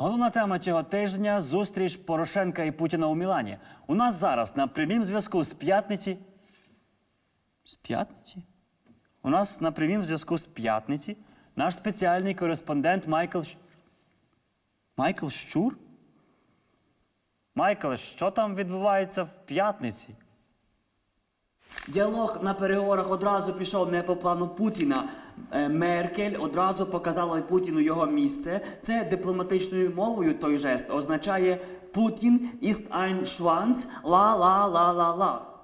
Головна тема цього тижня зустріч Порошенка і Путіна у Мілані. У нас зараз на прямім зв'язку з п'ятниці. З п'ятниці? У нас на прямім зв'язку з п'ятниці наш спеціальний кореспондент Майкл. Щ- Майкл Щур? Майкл, що там відбувається в п'ятниці? Діалог на переговорах одразу пішов не по плану Путіна. Е, Меркель одразу показала Путіну його місце. Це дипломатичною мовою той жест означає Путін ist ein Schwanz, ла-ла-ла-ла-ла. Е,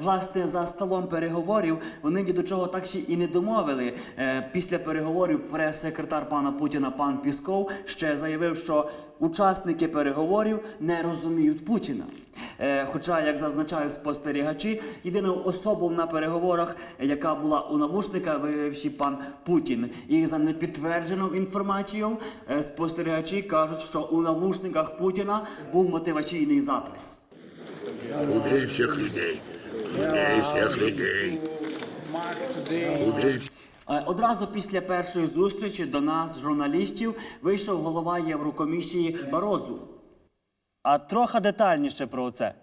Власне, за столом переговорів вони ні до чого так ще і не домовили. Е, Після переговорів прес-секретар пана Путіна пан Пісков ще заявив, що учасники переговорів не розуміють Путіна. Е, Хоча, як зазначають спостерігачі, єдиною особою на переговорах, яка була у навушниках, виявивши пан Путін. І за непідтвердженою інформацією, е, спостерігачі кажуть, що у навушниках Путіна був мотиваційний запис. Убей всех людей. Убей всех людей. Всех. Е, Одразу після першої зустрічі до нас, журналістів, вийшов голова Єврокомісії Барозу. А трохи детальніше про це.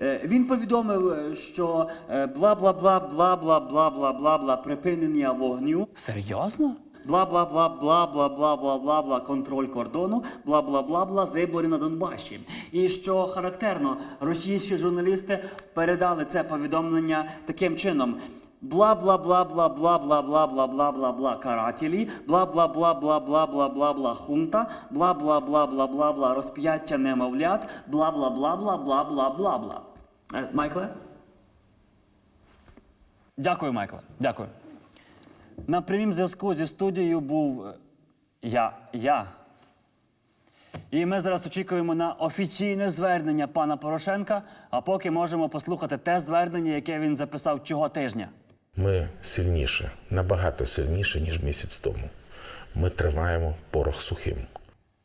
Е, Він повідомив, е, що е, бла-бла-бла, бла-бла-бла-бла-бла-бла припинення вогню. Серйозно? Бла-бла-бла-бла-бла-бла-бла-бла бла контроль кордону, бла-бла-бла-бла вибори на Донбасі. І що характерно, російські журналісти передали це повідомлення таким чином. Бла бла бла бла бла бла бла бла бла бла бла карателі, бла бла бла бла бла бла бла бла хунта, бла бла бла бла бла бла розп'яття немовлят, бла бла бла бла бла бла бла бла. Е, Майкле? Дякую, Майкле. Дякую. На прямім зв'язку зі студією був е, я. я. І ми зараз очікуємо на офіційне звернення пана Порошенка, а поки можемо послухати те звернення, яке він записав цього тижня. Ми сильніше, набагато сильніше, ніж місяць тому. Ми тримаємо порох сухим.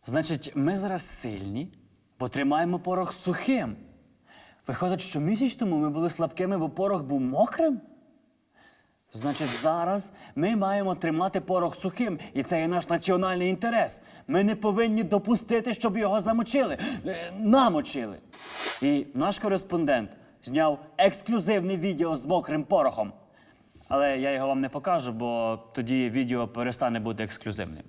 Значить, ми зараз сильні, бо тримаємо порох сухим. Виходить, що місяць тому ми були слабкими, бо порох був мокрим. Значить, зараз ми маємо тримати порох сухим, і це є наш національний інтерес. Ми не повинні допустити, щоб його замочили, е, намочили. І наш кореспондент зняв ексклюзивне відео з мокрим порохом. Але я його вам не покажу, бо тоді відео перестане бути ексклюзивним.